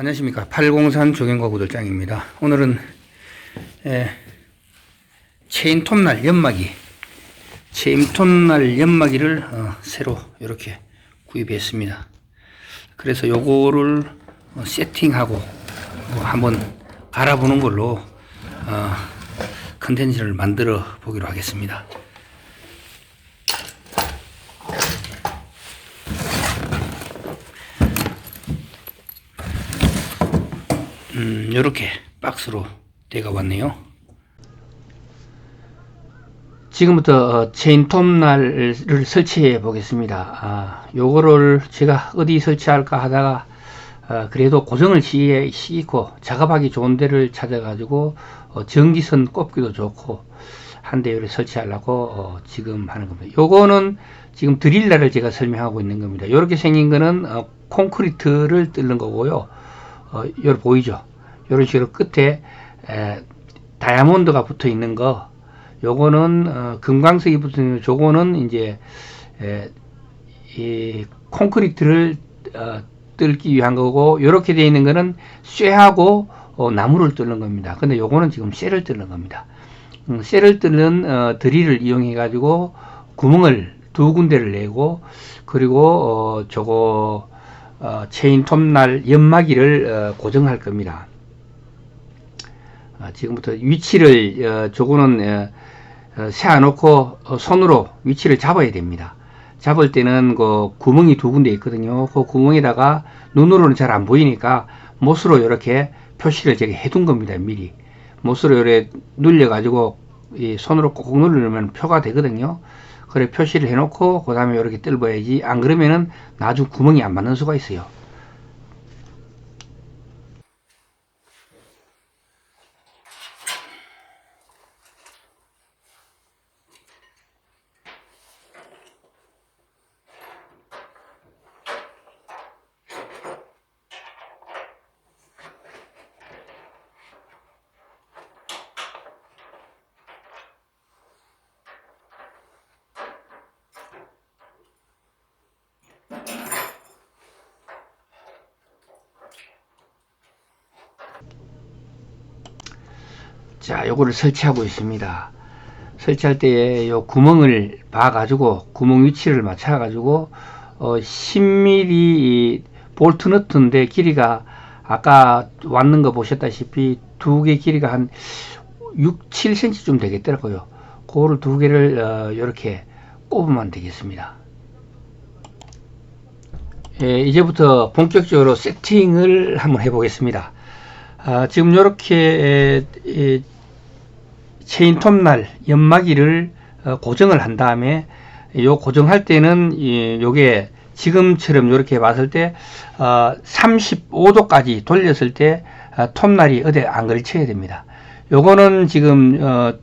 안녕하십니까. 803 조경과 구들장입니다. 오늘은 에, 체인 톱날 연마기, 체인 톱날 연마기를 어, 새로 이렇게 구입했습니다. 그래서 요거를 어, 세팅하고 어, 한번 갈아보는 걸로 어, 컨텐츠를 만들어 보기로 하겠습니다. 음, 이렇게 박스로 되가 왔네요. 지금부터 어, 체인 톱날을 설치해 보겠습니다. 아, 요거를 제가 어디 설치할까 하다가 어, 그래도 고정을 시, 시키고 작업하기 좋은 데를 찾아가지고 어, 전기선 꼽기도 좋고 한 대를 설치하려고 어, 지금 하는 겁니다. 요거는 지금 드릴라를 제가 설명하고 있는 겁니다. 이렇게 생긴 거는 어, 콘크리트를 뚫는 거고요. 어, 요 보이죠? 이런 식으로 끝에 에, 다이아몬드가 붙어 있는 거, 요거는 어, 금광석이 붙어 있는 거, 저거는 이제 에, 이 콘크리트를 어, 뚫기 위한 거고, 이렇게 되어 있는 거는 쇠하고 어, 나무를 뚫는 겁니다. 근데 요거는 지금 쇠를 뚫는 겁니다. 음, 쇠를 뚫는 어, 드릴을 이용해 가지고 구멍을 두 군데를 내고 그리고 어, 저거 어, 체인 톱날 연마기를 어, 고정할 겁니다. 아, 지금부터 위치를 어, 저거는 어, 어, 세워놓고 어, 손으로 위치를 잡아야 됩니다. 잡을 때는 그 구멍이 두 군데 있거든요. 그 구멍에다가 눈으로는 잘 안 보이니까 못으로 이렇게 표시를 제가 해둔 겁니다. 미리 못으로 이렇게 눌려가지고 이 손으로 꼭 누르면 표가 되거든요. 그래 표시를 해놓고 그 다음에 이렇게 뜰어야지 안 그러면은 나중 구멍이 안 맞는 수가 있어요. 자, 요거를 설치하고 있습니다. 설치할 때에 요 구멍을 봐 가지고 구멍 위치를 맞춰 가지고 어 10mm 볼트 너트인데 길이가 아까 왔는 거 보셨다시피 두 개 길이가 한 6, 7cm쯤 되겠더라고요. 그거를 두 개를 어, 이렇게 꼽으면 되겠습니다. 예, 이제부터 본격적으로 세팅을 한번 해보겠습니다. 아, 지금 이렇게 에, 체인 톱날 연마기를 어, 고정을 한 다음에 요 고정할 때는 이, 요게 지금처럼 이렇게 봤을 때 어, 35도까지 돌렸을 때 어, 톱날이 어디 안 걸쳐야 됩니다. 요거는 지금 어,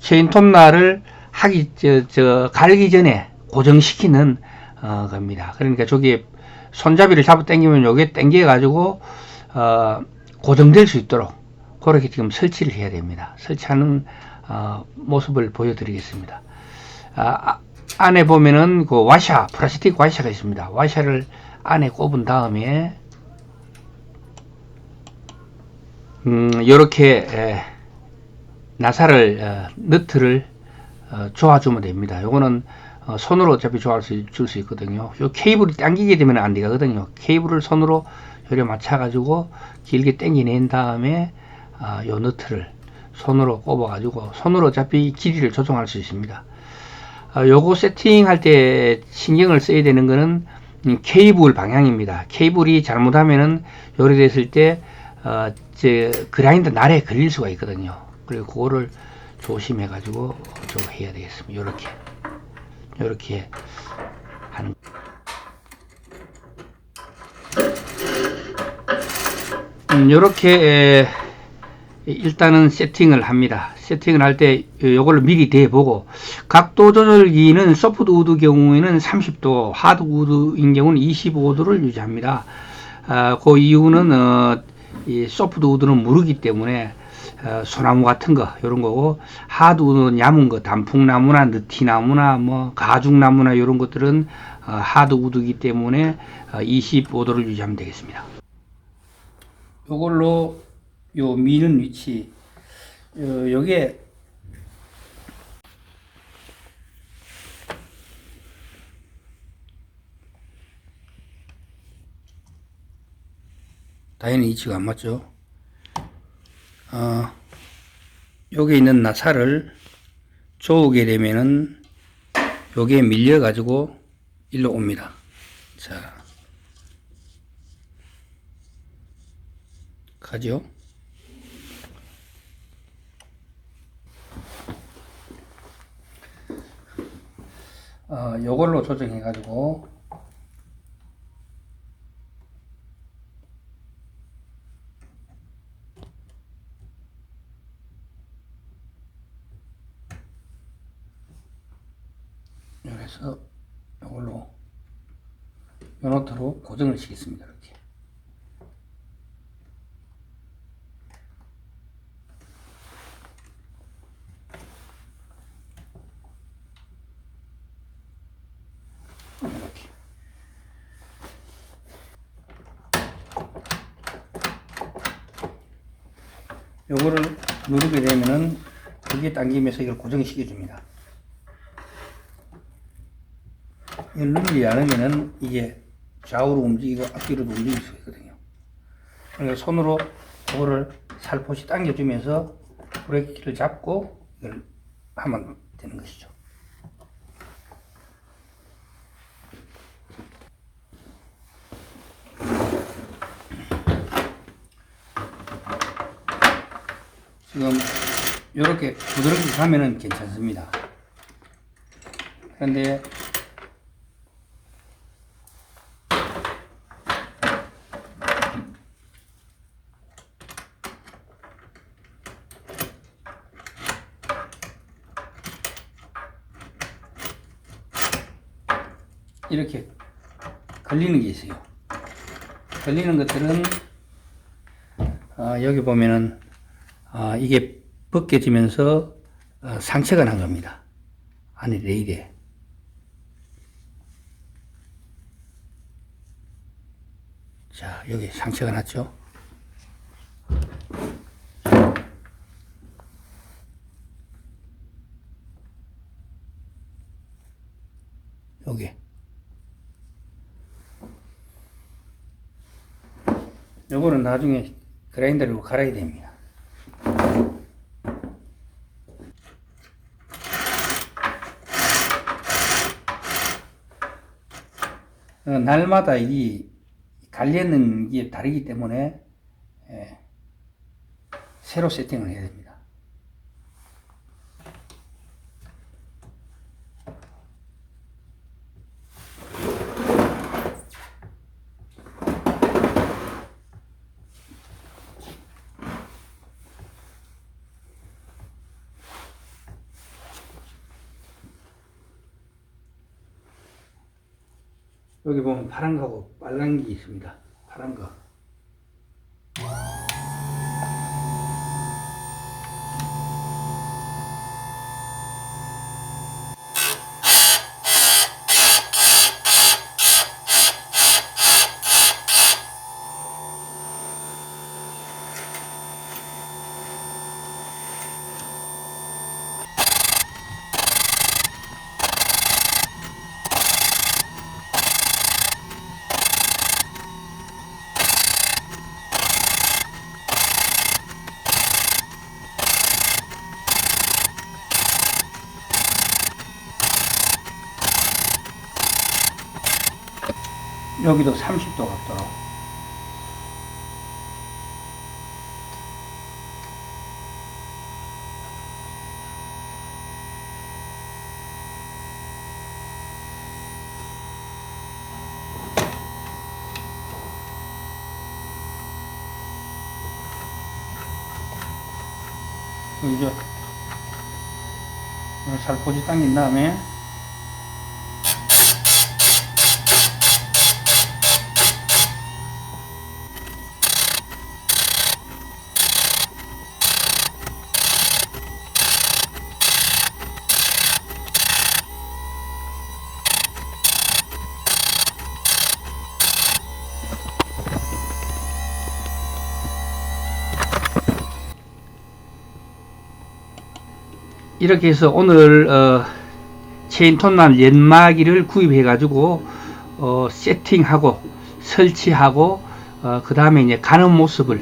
체인 톱날을 하기 저, 저 갈기 전에 고정시키는 어, 겁니다. 그러니까 저기 손잡이를 잡아 당기면 요게 당겨 가지고 어, 고정될 수 있도록 그렇게 지금 설치를 해야 됩니다. 설치하는 어, 모습을 보여드리겠습니다. 아, 안에 보면은 그 와샤, 플라스틱 와샤가 있습니다. 와샤를 안에 꼽은 다음에 음, 이렇게 에, 나사를 어, 너트를 어, 조아주면 됩니다. 요거는 어, 손으로 어차피 조아줄 수, 줄수 있거든요. 요 케이블이 당기게 되면 안 되거든요. 케이블을 손으로 요래 맞춰가지고 길게 당겨낸 다음에 아, 요 너트를 손으로 꼽아 가지고 손으로 어차피 길이를 조정할 수 있습니다. 아, 요거 세팅할 때 신경을 써야 되는 거는 음, 케이블 방향입니다. 케이블이 잘못하면은 요래 됐을 때 어, 제 그라인더 날에 걸릴 수가 있거든요. 그리고 그거를 조심해 가지고 좀 해야 되겠습니다. 요렇게. 요렇게 하는 음, 요렇게 일단은 세팅을 합니다. 세팅을 할때 요걸 미리 대보고 각도 조절기는 소프트 우드 경우에는 30도, 하드 우드인 경우는 25도를 유지합니다. 아, 그 이유는 어, 이 소프트 우드는 무르기 때문에 어, 소나무 같은 거 이런 거고 하드 우드는 얇은 거 단풍나무나 느티나무나 뭐 가죽나무나 이런 것들은 어, 하드 우드이기 때문에 어, 25도를 유지하면 되겠습니다. 요걸로 요 미는 위치 요, 요게 당연히 위치가 안 맞죠. 어, 여기 있는 나사를 조우게 되면은 요게 밀려 가지고 일로 옵니다. 자. 가죠. 어, 요걸로 조정해 가지고 그래서 이걸로 요 노트로 고정을 시켰습니다. 이렇게. 이렇게. 요거를 누르게 되면은 여기에 당기면서 이걸 고정시켜 줍니다. 이걸 누르지 않으면은 이게 좌우로 움직이고 앞뒤로도 움직일 수 있거든요. 그러니까 손으로 이거를 살포시 당겨주면서 브레이크를 잡고 이걸 하면 되는 것이죠. 지금 이렇게 부드럽게 가면은 괜찮습니다. 그런데 이렇게 걸리는 게 있어요. 걸리는 것들은 아, 여기 보면은 아, 이게 벗겨지면서 어, 상처가 난 겁니다. 안에 레일에. 자, 여기 상처가 났죠? 여기. 요거는 나중에 그라인더로 갈아야 됩니다. 어, 날마다 이 갈리는 게 다르기 때문에 예, 새로 세팅을 해야 됩니다. 여기 보면 파란 거하고 빨간 게 있습니다. 파란 거. 여기도 30도 각도로. 이제 살포시 당긴 다음에 이렇게 해서 오늘 어, 체인 톱날 연마기를 구입해 가지고 어, 세팅하고 설치하고 어, 그 다음에 이제 가는 모습을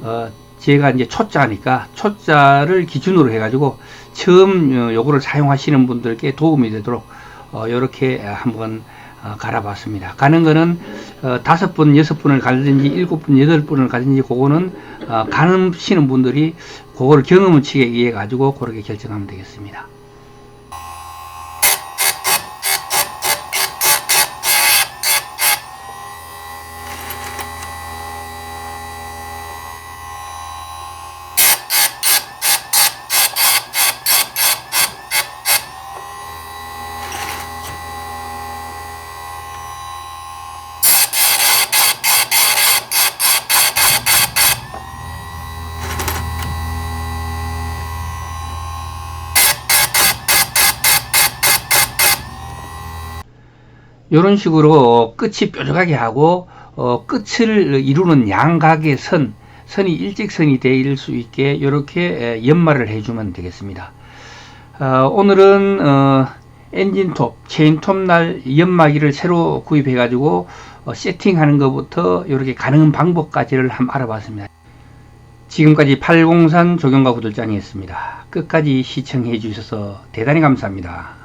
어, 제가 이제 초짜니까 초짜를 기준으로 해가지고 처음 어, 요거를 사용하시는 분들께 도움이 되도록 어, 이렇게 한번 어, 갈아봤습니다. 가는 거는 어, 다섯 분, 여섯 분을 가든지 일곱 분, 여덟 분을 가든지 그거는 어, 가시는 분들이 그거를 경험치에 의해 가지고 그렇게 결정하면 되겠습니다. 이런 식으로 끝이 뾰족하게 하고 어, 끝을 이루는 양각의 선, 선이 일직선이 될수 있게 이렇게 연마를 해주면 되겠습니다. 어, 오늘은 어, 엔진톱, 체인톱 날 연마기를 새로 구입해 가지고 어, 세팅하는 것부터 이렇게 가능한 방법까지를 한번 알아봤습니다. 지금까지 803 조경가 구들장이었습니다. 끝까지 시청해 주셔서 대단히 감사합니다.